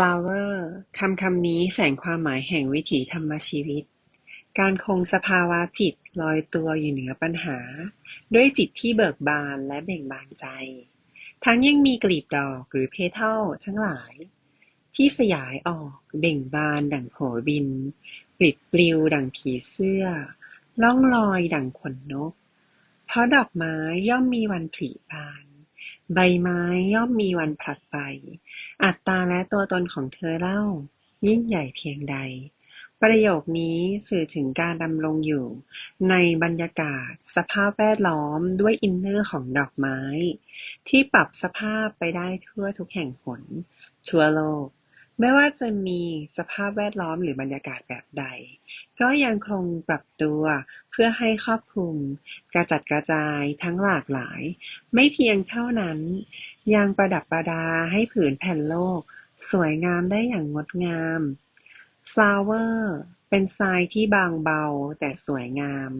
flower คำคำนี้แฝงความหมายแห่งวิถีธรรมชีวิต การคงสภาวะจิตลอยตัวอยู่เหนือปัญหา ด้วยจิตที่เบิกบานและเบ่งบานใจ ทั้งยังมีกลีบดอกหรือเพทัลทั้งหลาย ที่สยายออกเบ่งบานดั่งโผบิน ปลิดปลิวดั่งผีเสื้อ ล่องลอยดั่งขนนก เพราะดอกไม้ย่อมมีวันผลิบาน ใบไม้ย่อมมีวันผลัดใบอัตตาและตัวตนของเธอเล่า ยิ่งใหญ่เพียงใด ประโยคนี้สื่อถึงการดำรงอยู่ ในบรรยากาศสภาพแวดล้อมด้วยอินเนอร์ของดอกไม้ ที่ปรับสภาพไปได้ทั่วทุกแห่งหนทั่วโลก ไม่ว่าจะมีสภาพแวดล้อมหรือบรรยากาศแบบใด ก็ยังคงปรับตัวเพื่อให้ครอบคลุม กระจัดกระจายทั้งหลากหลาย ไม่เพียงเท่านั้น ยังประดับประดาให้ผืนแผ่นโลก สวยงามได้อย่างงดงาม flower เป็นทรายที่บางเบาแต่สวยงาม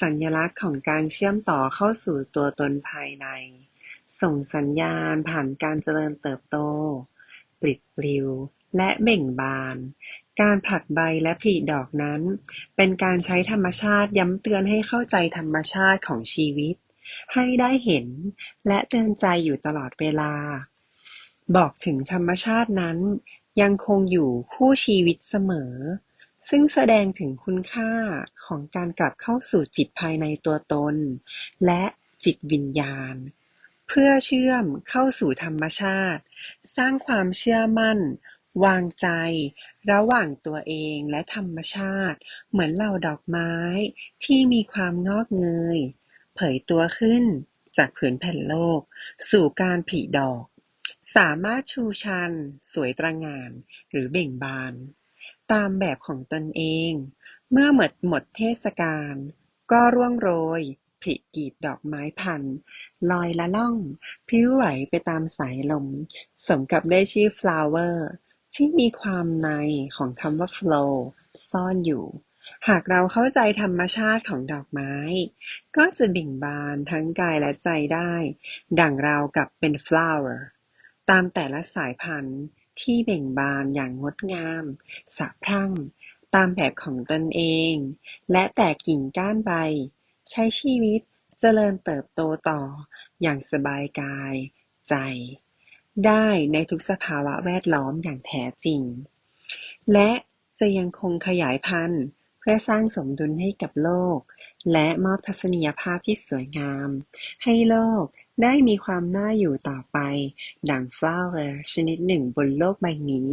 สัญลักษณ์ของการเชื่อมต่อเข้าสู่ตัวตนภายใน ส่งสัญญาณผ่านการเจริญเติบโต ปลิดปลิวและเบ่งบาน การผลัดใบและผลิดอกนั้น เป็นการใช้ธรรมชาติย้ำเตือนให้เข้าใจธรรมชาติของชีวิต ให้ได้เห็นและเตือนใจอยู่ตลอดเวลา บอกถึงธรรมชาตินั้น ยังคงอยู่คู่ชีวิตเสมอ ซึ่งแสดงถึงคุณค่าของการกลับเข้าสู่จิตภายในตัวตน และจิตวิญญาณ เพื่อเชื่อมเข้าสู่ธรรมชาติ สร้างความเชื่อมั่น วางใจ ระหว่างตัวเองและธรรมชาติ เหมือนเหล่าดอกไม้ที่มีความงอกเงย เผยตัวขึ้นจากผืนแผ่นโลก สู่การผลิดอก สามารถชูชัน สวยตระหง่านหรือเบ่งบาน ตามแบบของตนเอง เมื่อหมดหมดเทศกาลก็ร่วงโรย ผลิกลีบดอกไม้พัน ลอยละล่อง พลิ้วไหวไปตามสายลม สมกับได้ชื่อ flower ที่มีความในของคำว่า flow ซ่อนอยู่ หากเราเข้าใจธรรมชาติของดอกไม้ ก็จะเบ่งบานทั้งกายและใจได้ ดั่งราวกับเป็น flower ตามแต่ละสายพันธุ์ที่เบ่งบานอย่างงดงาม สะพรั่ง ตามแบบของตนเอง และแต่กิ่งก้านใบ ใช้ชีวิตเจริญเติบโตต่ออย่างสบายกายใจได้ในทุกสภาวะแวดล้อมอย่างแท้จริง และจะยังคงขยายพันธุ์เพื่อสร้างสมดุลให้กับโลก และมอบทัศนียภาพที่สวยงาม ให้โลกได้มีความน่าอยู่ต่อไป ดั่ง flower ชนิดหนึ่งบนโลกใบนี้